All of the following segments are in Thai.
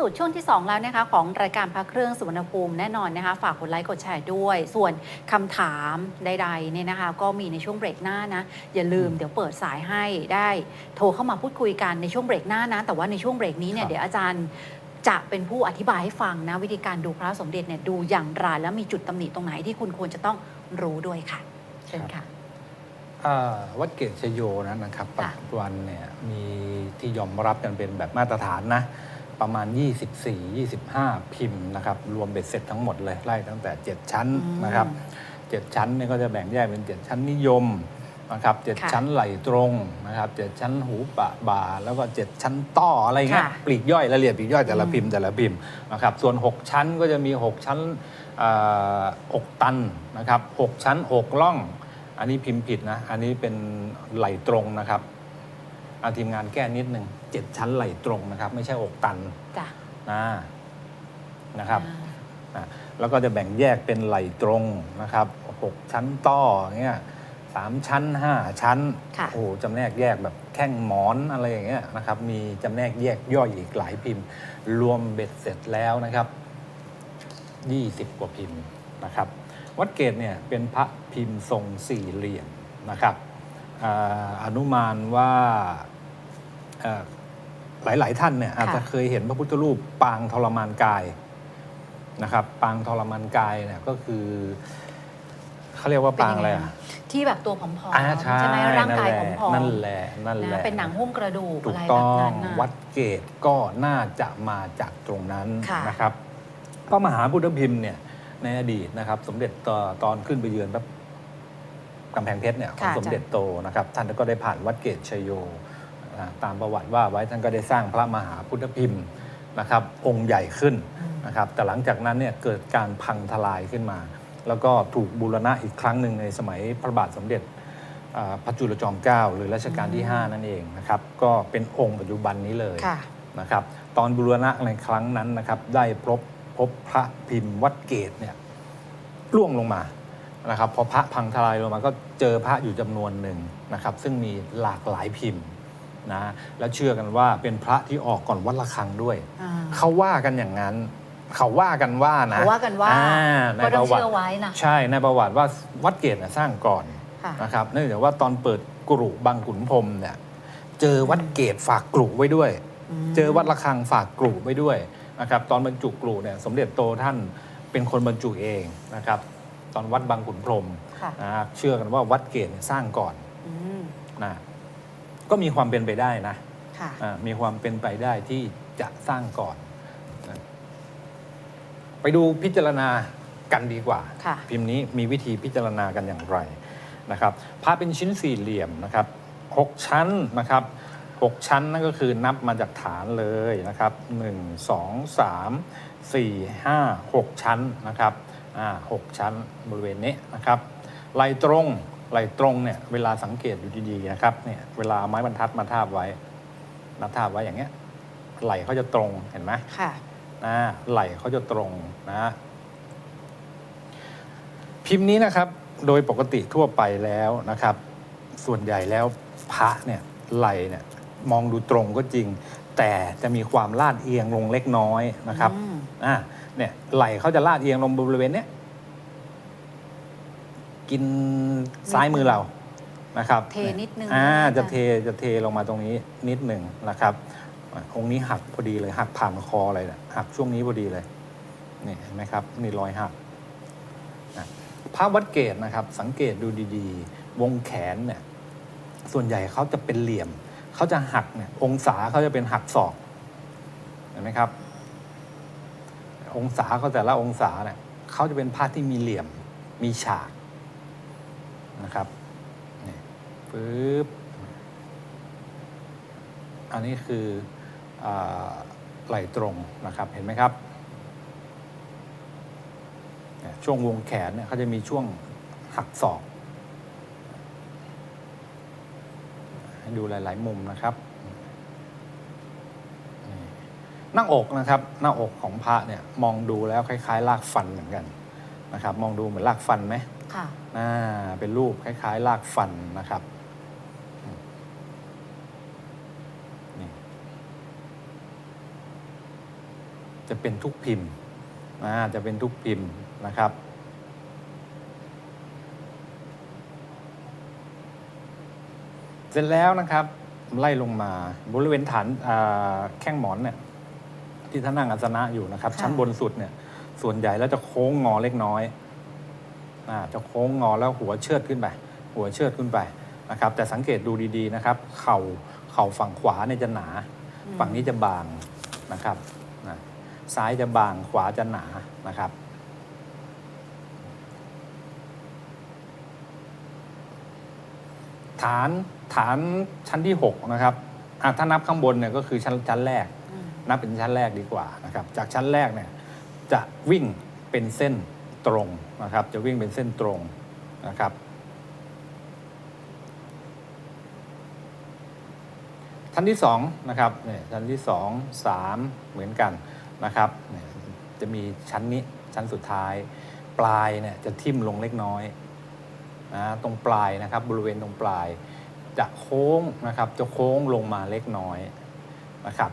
สู่ช่วงที่ 2 แล้วนะคะของรายการพระเครื่องสุวรรณภูมิแน่นอนนะคะฝากกดไลค์กดแชร์ด้วย ส่วนคำถามใดๆเนี่ยนะคะ ก็มีในช่วงเบรกหน้านะอย่าลืมเดี๋ยวเปิดสายให้ได้โทรเข้ามาพูดคุยกันในช่วงเบรกหน้านะแต่ว่าในช่วงเบรกนี้เนี่คยรับเดี๋ยวอาจารย์จะเป็นผู้อธิบายให้ฟังนะวิธีการดูพระสมเด็จเนี่ยดูอย่างไรแล้วมีจุดตำหนิตรงไหนที่คุณควรจะต้องรู้ด้วยค่ะเชิญค่ะอ่าวัดเกตชโยนั้นนะครับปัจค่ะจุบันเนี่ยมีที่ยอมรับกันเป็นแบบมาตรฐานนะ ประมาณ 24 25 พิมพ์นะครับ รวมเบ็ดเสร็จทั้งหมดเลยไล่ตั้งแต่ 7 ชั้นอืมนะครับ 7 ชั้นเนี่ยก็จะแบ่งแยกเป็น 7 ชั้นนิยมนะครับค่ะ7ชั้นไหลตรงนะครับ7ชั้นหูปะบา แล้วก็7ชั้นต้ออะไรเงี้ยค่ะปลีกย่อยรายละเอียดปลีกย่อยแต่ละอืม พิมพ์แต่ละพิมพ์นะครับส่วน 6 ชั้นก็จะมี 6 ชั้นอ่าอกตันนะครับ6ชั้นอกล่อง อันนี้พิมพ์ผิดนะ อันนี้เป็นไหลตรงนะครับ อาทีมงานแก้นิดหนึ่งเจ็ดชั้นไหลตรงนะครับ ไม่ใช่อกตันจ้ะนะนะครับอ่าอะแล้วก็จะแบ่งแยกเป็นไหลตรงนะครับหกชั้นต้อเงี้ยสามชั้นห้าชั้นค่ะโอ้โหจำแนกแยกแบบแข้งหมอนอะไรอย่างเงี้ยนะครับ มีจำแนกแยกย่อยอีกหลายพิมพ์ รวมเบ็ดเสร็จแล้วนะครับ20กว่าพิมพ์นะครับ วัดเกตเนี่ยเป็นพระพิมพ์ทรงสี่เหลี่ยมนะครับ อ่าอนุมานว่าเอ่อหลายๆท่านเนี่ยอาจจะเคยเห็นพระพุทธรูปปางทรมานกายนะครับ ปางทรมานกายเนี่ยก็คือเขาเรียกว่าปางอะไรอะที่แบบตัวผอมอ่าๆใช่ใช่ไหมร่างกายผอมๆนั่นแหละนั่นแหนะละเป็นหนังหุ้มกระดูกถูอะกไรต้แบอบงนั้นนะวัดเกตก็น่าจะมาจากตรงนั้นค่ะนะครับพระมหาพุทธพิมพ์เนี่ยในอดีตนะครับ สมเด็จตตอนขึ้นไปเยือนแบบ กำแพงเพชรเนี่ยของค่ะสมเด็จโตนะครับท่านก็ได้ผ่านวัดเกตชยโยอ่าตามประวัติว่าไว้ท่านก็ได้สร้างพระมหาพุทธพิมพ์นะครับองค์ใหญ่ขึ้นอืมนะครับแต่หลังจากนั้นเนี่ยเกิดการพังทลายขึ้นมา แล้วก็ถูกบูรณะอีกครั้งหนึ่งในสมัยพระบาทสมเด็จอ่าพระจุลจอมเกล้าหรือรัชกาลที่ 5 นั่นเองนะครับก็เป็นองค์ปัจจุบันนี้เลย ค่ะ นะครับตอนบูรณะในครั้งนั้นนะครับได้พบพบพระพิมพ์วัดเกตเนี่ยร่วงลงมา นะครับพอพระพังทลายลงมาก็เจอพระอยู่จำนวนหนึ่งนะครับ ซึ่งมีหลากหลายพิมพ์นะแล้วเชื่อกันว่าเป็นพระที่ออกก่อนวัดระฆังด้วยอ่าเขาว่ากันอย่างนั้น เขาว่ากันว่านะเขาว่ากันว่าอ่ในก็ปต้องระวัติเชื่อไว้นะใช่ในประวัติว่าวัดเกตน่ะสร้างก่อนค่ะนะครับเนื่องจากว่าตอนเปิดกรุบางขุนพรหมเนี่ยเจอวัดเกตฝากกรุไว้ด้วยมเจอวัดระฆังฝากกรุไว้ด้วยนะครับ ตอนบรรจุกรุเนี่ยสมเด็จโตท่านเป็นคนบรรจุเองนะครับ ตอนวัดบางขุนพรหมค่ะนะเชื่อกันว่าวัดเกตเนี่ยสร้างก่อนอืมนะก็มีความเป็นไปได้นะค่ะ อ่ามีความเป็นไปได้ที่จะสร้างก่อนนะไปดูพิจารณากันดีกว่า ค่ะ พิมพ์นี้มีวิธีพิจารณากันอย่างไรนะครับพระเป็นชิ้นสี่เหลี่ยมนะครับหกชั้นนะครับหกชั้นนั่นก็คือนับมาจากฐานเลยนะครับหนึ่งสองสามสี่ห้าหกชั้นนะครับอ่า หกชั้นบริเวณนี้นะครับไหลตรงไหลตรงเนี่ยเวลาสังเกตอยู่ดีๆนะครับเนี่ยเวลาเอาไม้บรรทัดมาทาบไว้มาทาบไว้อย่างเงี้ยไหลเขาจะตรงเห็นไหมค่ะนะไหลเขาจะตรงนะพิมพ์นี้นะครับโดยปกติทั่วไปแล้วนะครับ ส่วนใหญ่แล้วพระเนี่ยไหลเนี่ยมองดูตรงก็จริง แต่จะมีความลาดเอียงลงเล็กน้อยนะครับอืมอ่า เนี่ยไหลเขาจะลาดเอียงลงบริเวณเนี้ยกินซ้ายมือเรานะครับเทนิดนึงอ่านะจะอาจารย์เทจะเทลงมาตรงนี้นิดหนึ่งนะครับอะองค์นี้หักพอดีเลยหักผ่านคอเลยนะหักช่วงนี้พอดีเลยนี่เห็นไหมครับนี่รอยหักนะภาพวัดเกตนะครับ สังเกตดูดีๆ วงแขนเนี่ยส่วนใหญ่เขาจะเป็นเหลี่ยมเขาจะหักเนี่ยองศาเขาจะเป็นหักศอกเห็นไหมครับ องศาเขาแต่ละองศาเนี่ยเขาจะเป็นภาพที่มีเหลี่ยมมีฉากนะครับนี่ปึ๊บอันนี้คืออไหลตรงนะครับเห็นไหมครับช่วงวงแขนเนี่ยเขาจะมีช่วงหักศอกให้ดูหลาย ๆ มุมนะครับนี่ หน้าอกนะครับหน้าอกของพระเนี่ยมองดูแล้วคล้ายๆลากฟันเหมือนกันนะครับมองดูเหมือนลากฟันไหมค่ะอ่าเป็นรูปคล้ายๆลากฟันนะครับอืมนี่จะเป็นทุกพิมพ์นะจะเป็นทุกพิมพ์นะครับเสร็จแล้วนะครับไล่ลงมาบริเวณฐานอ่าแข้งหมอนเนี่ย ที่ท่านนั่งอาสนะอยู่นะครับ ค่ะ ชั้นบนสุดเนี่ยส่วนใหญ่แล้วจะโค้งงอเล็กน้อยอ่าจะโค้งงอแล้วหัวเชิดขึ้นไป หัวเชิดขึ้นไปนะครับ แต่สังเกตดูดีๆนะครับ เข่าเข่าฝั่งขวาเนี่ยจะหนา อืมฝั่งนี้จะบางนะครับนะซ้ายจะบางขวาจะหนานะครับ ฐานฐานชั้นที่ 6 นะครับอะถ้านับข้างบนเนี่ยก็คือชั้นชั้นแรกอืม นับเป็นชั้นแรกดีกว่านะครับจากชั้นแรกเนี่ยจะวิ่งเป็นเส้นตรงนะครับ จะวิ่งเป็นเส้นตรงนะครับ ชั้นที่สองนะครับเนี่ยชั้นที่สองสามเหมือนกันนะครับเนี่ยจะมีชั้นนี้ชั้นสุดท้าย ปลายเนี่ยจะทิ่มลงเล็กน้อยนะตรงปลายนะครับบริเวณตรงปลายจะโค้งนะครับจะโค้งลงมาเล็กน้อยนะครับ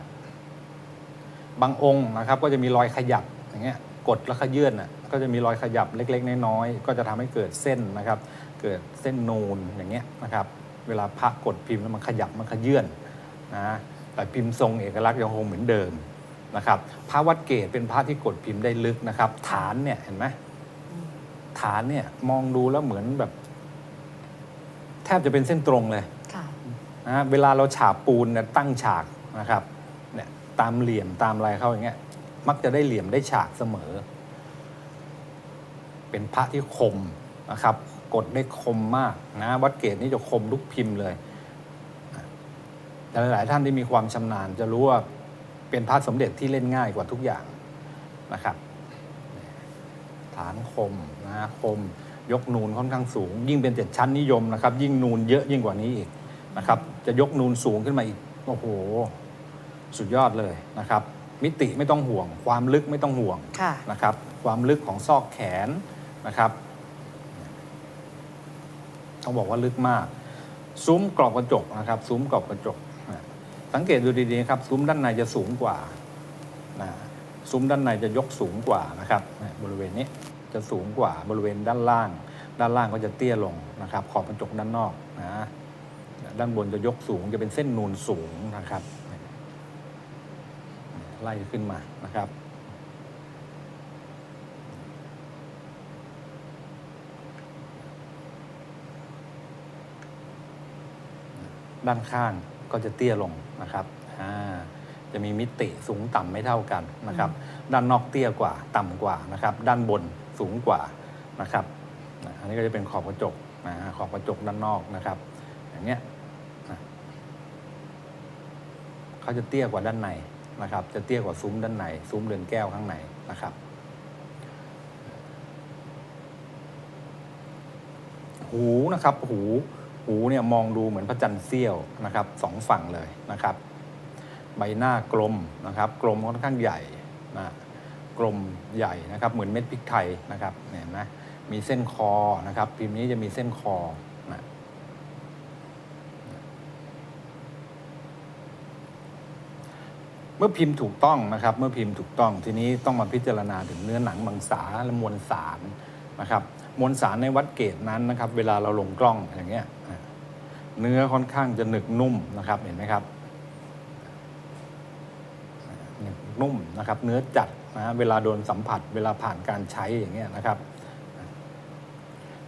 บางองค์นะครับก็จะมีรอยขยับอย่างเงี้ยกดแล้วขยื่นอะก็จะมีรอยขยับเล็ก ๆ น้อยๆก็จะทำให้เกิดเส้นนะครับ เกิดเส้นนูนอย่างเงี้ยนะครับ เวลาพระกดพิมพ์แล้วมันขยับมันขยื่นนะแต่พิมพ์ทรงเอกลักษณ์ยังคงเหมือนเดิมนะครับพระวัดเกตเป็นพระที่กดพิมพ์ได้ลึกนะครับ ฐานเนี่ยเห็นไหมอืมฐานเนี่ยมองดูแล้วเหมือนแบบ แทบจะเป็นเส้นตรงเลยค่ะนะฮะเวลาเราฉาบปูนเนี่ยตั้งฉากนะครับเนี่ย ตามเหลี่ยมตามอะไรเขาอย่างเงี้ย มักจะได้เหลี่ยมได้ฉากเสมอ เป็นพระที่คมนะครับ กดได้คมมากนะวัดเกตนี่จะคมทุกพิมพ์เลย แต่หลาย ๆ ท่านที่มีความชำนาญจะรู้ว่าเป็นพระสมเด็จที่เล่นง่ายกว่าทุกอย่างนะครับ ฐานคมนะฮะคมยกนูนค่อนข้างสูง ยิ่งเป็นเจ็ดชั้นนิยมนะครับ ยิ่งนูนเยอะยิ่งกว่านี้อีกนะครับ จะยกนูนสูงขึ้นมาอีก โอ้โห สุดยอดเลยนะครับ มิติไม่ต้องห่วง ความลึกไม่ต้องห่วงค่ะ นะครับ ความลึกของซอกแขนนะครับต้องบอกว่าลึกมาก ซุ้มกรอบกระจกนะครับซุ้มกรอบกระจกนะสังเกตดูดีๆนะครับ ซุ้มด้านในจะสูงกว่านะซุ้มด้านในจะยกสูงกว่านะครับเนี่ยบริเวณนี้จะสูงกว่าบริเวณด้านล่าง ด้านล่างก็จะเตี้ยลงนะครับ ขอบกระจกด้านนอกนะด้านบนจะยกสูงจะเป็นเส้นนูนสูงนะครับ ไล่ขึ้นมานะครับ ด้านข้างก็จะเตี้ยลงนะครับอ่าจะมีมิติสูงต่ำไม่เท่ากันนะครับ ด้านนอกเตี้ยกว่าต่ำกว่านะครับ ด้านบนสูงกว่านะครับอ่าอันนี้ก็จะเป็นขอบกระจกนะขอบกระจกด้านนอกนะครับ อย่างเงี้ยนะเขาจะเตี้ยกว่าด้านใน นะครับ จะเตี้ยกว่าซุ้มด้านใน ซุ้มเรือนแก้วข้างในนะครับ หูนะครับ หูหูเนี่ยมองดูเหมือนพระจันทร์เสี้ยวนะครับสองฝั่งเลยนะครับ ใบหน้ากลมนะครับ กลมค่อนข้างใหญ่นะกลมใหญ่นะครับ เหมือนเม็ดพริกไทยนะครับเห็นไหมมีเส้นคอนะครับ พิมพ์นี้จะมีเส้นคอนะ เมื่อพิมพ์ถูกต้องนะครับ เมื่อพิมพ์ถูกต้องทีนี้ต้องมาพิจารณาถึงเนื้อหนังบางสาและมวลสารนะครับ มวลสารในวัดเกตนั้นนะครับ เวลาเราลงกล้องอย่างเงี้ยเนื้อค่อนข้างจะหนึกนุ่มนะครับเห็นไหมครับหนึกนุ่มนะครับ เนื้อจัดนะฮะเวลาโดนสัมผัส เวลาผ่านการใช้อย่างเงี้ยนะครับ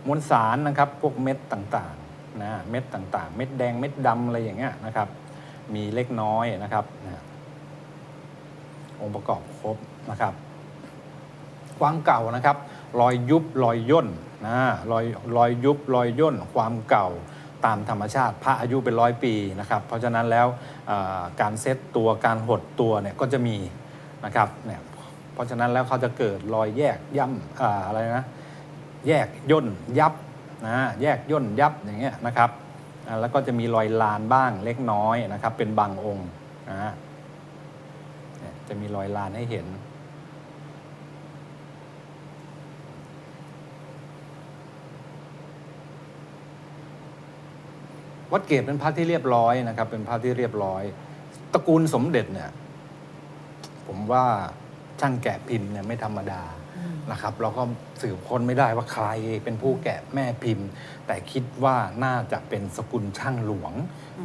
มวลสารนะครับ พวกเม็ดต่างๆนะเม็ดต่างๆ เม็ดแดงเม็ดดำอะไรอย่างเงี้ยนะครับ มีเล็กน้อยนะครับนะ องค์ประกอบครบนะครับความเก่านะครับ รอยยุบรอยย่นนะรอยรอยยุบรอยย่น ความเก่าตามธรรมชาติ พระอายุเป็นร้อยปีนะครับ เพราะฉะนั้นแล้วการเซตตัวการหดตัวเนี่ยก็จะมีนะครับเนี่ยเพราะฉะนั้นแล้วเขาจะเกิดรอยแยกย่ำออะไรนะแยกย่นยับนะแยกย่นยับอย่างเงี้ยนะครับแล้วก็จะมีรอยลานบ้างเล็กน้อยนะครับ เป็นบางองค์นะฮะ จะมีรอยลานให้เห็น วัดเกตเป็นพระที่เรียบร้อยนะครับ เป็นพระที่เรียบร้อย ตระกูลสมเด็จเนี่ย ผมว่าช่างแกะพิมพ์เนี่ยไม่ธรรมดาอืมนะครับ เราก็สืบค้นไม่ได้ว่าใครเป็นผู้แกะแม่พิมพ์ แต่คิดว่าน่าจะเป็นสกุลช่างหลวง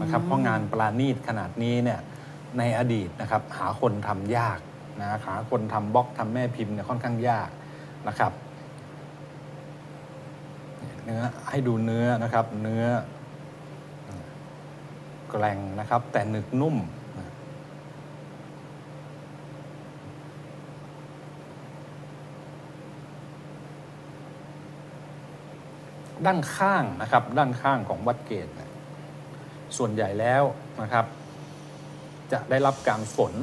นะครับอืมเพราะงานปราณีตขนาดนี้เนี่ย ในอดีตนะครับหาคนทำยากนะหาคนทำบล็อกทำแม่พิมพ์เนี่ยค่อนข้างยากนะครับเนื้อให้ดูเนื้อนะครับ เนื้อแกร่งนะครับ แต่หนึกนุ่มด้านข้างนะครับ ด้านข้างของวัดเกตส่วนใหญ่แล้วนะครับ จะได้รับการฝน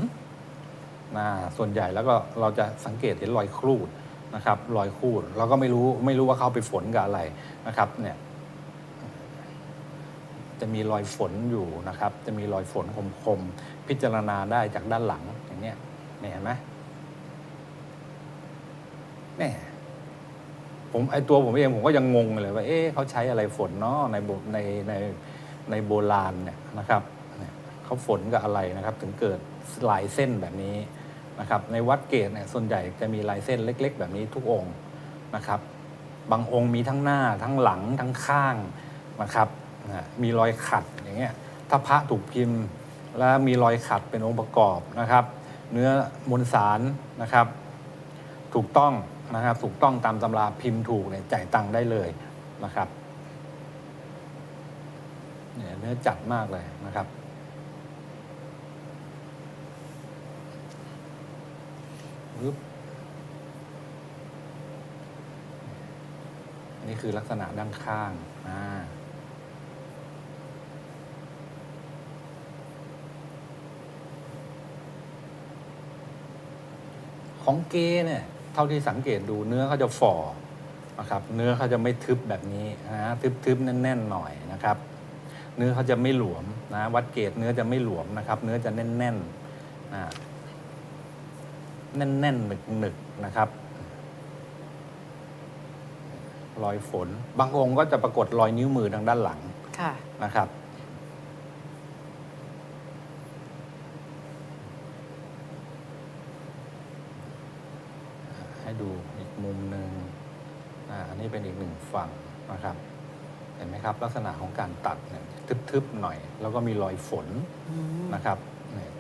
นะส่วนใหญ่แล้วก็เราจะสังเกตเห็นรอยครูดนะครับรอยครูดเราก็ไม่รู้ไม่รู้ว่าเขาไปฝนกับอะไรนะครับเนี่ยจะมีรอยฝนอยู่นะครับ จะมีรอยฝนคมๆพิจารณาได้จากด้านหลังอย่างเนี้ยเห็นไหมเนี่ยผมไอตัวผมเองผมก็ยังงงเลยว่าเอ๊ะเขาใช้อะไรฝนเนาะในโบในในในโบราณเนี่ยนะครับ เขาฝนกับอะไรนะครับ ถึงเกิดลายเส้นแบบนี้นะครับ ในวัดเกตเนี่ยส่วนใหญ่จะมีลายเส้นเล็ก ๆ แบบนี้ทุกองค์นะครับ บางองค์มีทั้งหน้าทั้งหลังทั้งข้างนะครับนะมีรอยขัดอย่างเงี้ยถ้าพระถูกพิมพ์ แล้วมีรอยขัดเป็นองค์ประกอบนะครับ เนื้อมวลสารนะครับ ถูกต้องนะครับถูกต้องตามตำราพิมพ์ถูกเนี่ยจ่ายตังค์ได้เลยนะครับเนี่ยเนื้อจัดมากเลยนะครับ ปึ๊บนนี่คือลักษณะด้านข้างอ่าของเกเนี่ยเท่าที่สังเกตดูเนื้อเขาจะฝ่อนะครับเนื้อเขาจะไม่ทึบแบบนี้นะทึบๆแน่นๆหน่อยนะครับ เนื้อเขาจะไม่หลวมนะวัดเกตเนื้อจะไม่หลวมนะครับ เนื้อจะแน่นๆนะ แน่นๆหนึกๆนะครับรอยฝน บางองค์ก็จะปรากฏรอยนิ้วมือทางด้านหลังค่ะ นะครับ ให้ดูอีกมุมหนึ่งอ่าอันนี้เป็นอีกหนึ่งฝั่งนะครับ เห็นไหมครับ ลักษณะของการตัดเนี่ยทึบๆหน่อย แล้วก็มีรอยฝนอืมนะครับเนี่ย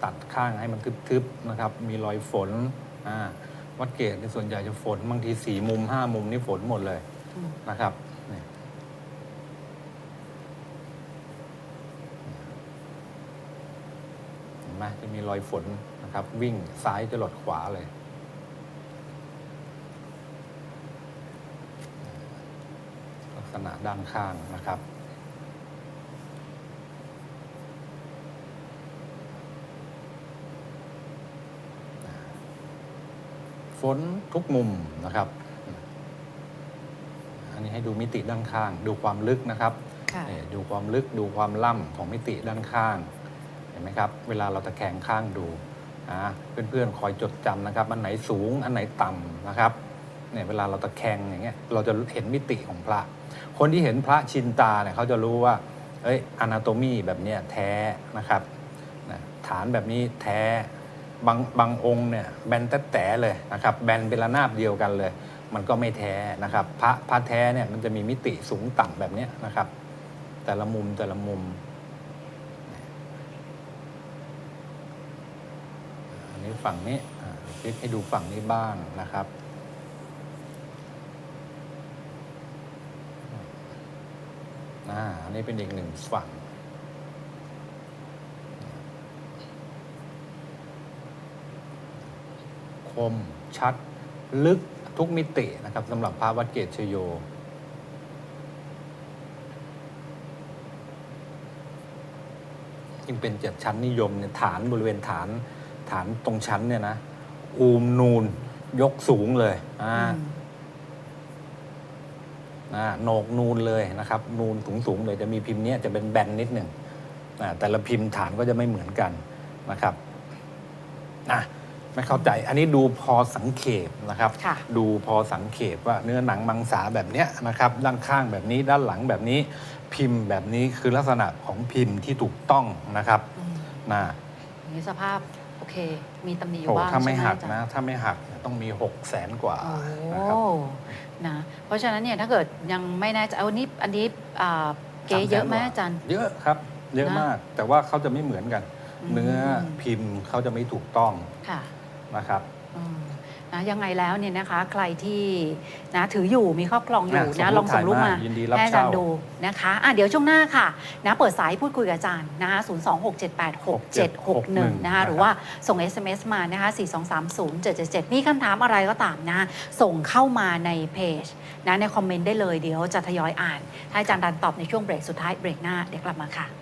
ตัดข้างให้มันทึบๆนะครับ มีรอยฝนวัดเกตในส่วนใหญ่จะฝนบางทีสี่มุมห้ามุมนี่ฝนหมดเลยนะครับเห็นไหมจะมีรอยฝนนะครับ วิ่งซ้ายจะหลดขวาเลยลักษณะด้านข้างนะครับ ฝนทุกมุมนะครับ อันนี้ให้ดูมิติด้านข้าง ดูความลึกนะครับค่ะนี่ดูความลึกดูความล่ำของมิติด้านข้าง เห็นไหมครับ เวลาเราตะแคงข้างดูอ่าเพื่อนๆคอยจดจำนะครับ อันไหนสูงอันไหนต่ำนะครับเนี่ยเวลาเราตะแคงอย่างเงี้ยเราจะเห็นมิติของพระ คนที่เห็นพระชินตาเนี่ยเขาจะรู้ว่าเอ้ยอนาโตมีแบบเนี้ยแท้นะครับนะฐานแบบนี้แท้ บางบางองค์เนี่ยแบนแต่แต่เลยนะครับแบนเป็นระนาบเดียวกันเลย มันก็ไม่แท้นะครับ พระพระแท้เนี่ยมันจะมีมิติสูงต่ำแบบเนี้ยนะครับ แต่ละมุมแต่ละมุมอันนี้ฝั่งนี้คลิกให้ดูฝั่งนี้บ้างนะครับอ่าอันนี้เป็นอีกหนึ่งฝั่ง คม ชัด ลึกทุกมิตินะครับสำหรับพระวัดเกตชโยยิ่งเป็นเจ็ดชั้นนิยมเนี่ยฐานบริเวณฐานฐานตรงชั้นเนี่ยนะ อูมนูนยกสูงเลยอ่าอืมอ่าโหนกนูนเลยนะครับ นูนสูงสูงๆเลยจะมีพิมพ์เนี้ยจะเป็นแบนนิดหนึ่งอ่าแต่ละพิมพ์ฐานก็จะไม่เหมือนกันนะครับอะ ไม่เข้าใจ อันนี้ดูพอสังเขปนะครับ ค่ะดูพอสังเขปว่าเนื้อหนังมังสาแบบเนี้ยนะครับ ด้านข้างแบบนี้ด้านหลังแบบนี้ พิมพ์แบบนี้คือลักษณะของพิมพ์ที่ถูกต้องนะครับอืมนะอย่างนี้สภาพ โอเค มีตำหนิอโอ้ยู่บ้างถ้าไม่ใช่หักอาจารย์ นะ ถ้าไม่หักต้องมี6กแสนกว่าโอ้นะครับ นะ เพราะฉะนั้นเนี่ยถ้าเกิดยังไม่แน่ใจเอาอันนี้อันนี้อ่าเก๋เยอะไหมอาจารย์ เยอะครับ เยอะนะมากแต่ว่าเขาจะไม่เหมือนกัน อืม เนื้อพิมพ์เขาจะไม่ถูกต้อง ค่ะ นะครับ อืมนะยังไงแล้วเนี่ยนะคะ ใครที่นะถืออยู่มีครอบครองอยู่อะนะส่งรูปลองส่งรูปถ่ายมามายินดีรับให้อาจารย์เช่า ดูนะคะอะเดี๋ยวช่วงหน้าค่ะนะเปิดสายพูดคุยกับอาจารย์นะคะ0 2 6 7 8 6 7 6 1 นะคะหรือว่าส่ง SMS มานะคะ4 2 3 0 7 7 7 มีคำถามอะไรก็ตามนะ ส่งเข้ามาในเพจนะในคอมเมนต์ได้เลยเดี๋ยวจะทยอยอ่าน ให้อาจารย์ดันตอบในช่วงเบรกสุดท้ายเบรกหน้าเดี๋ยวกลับมาค่ะ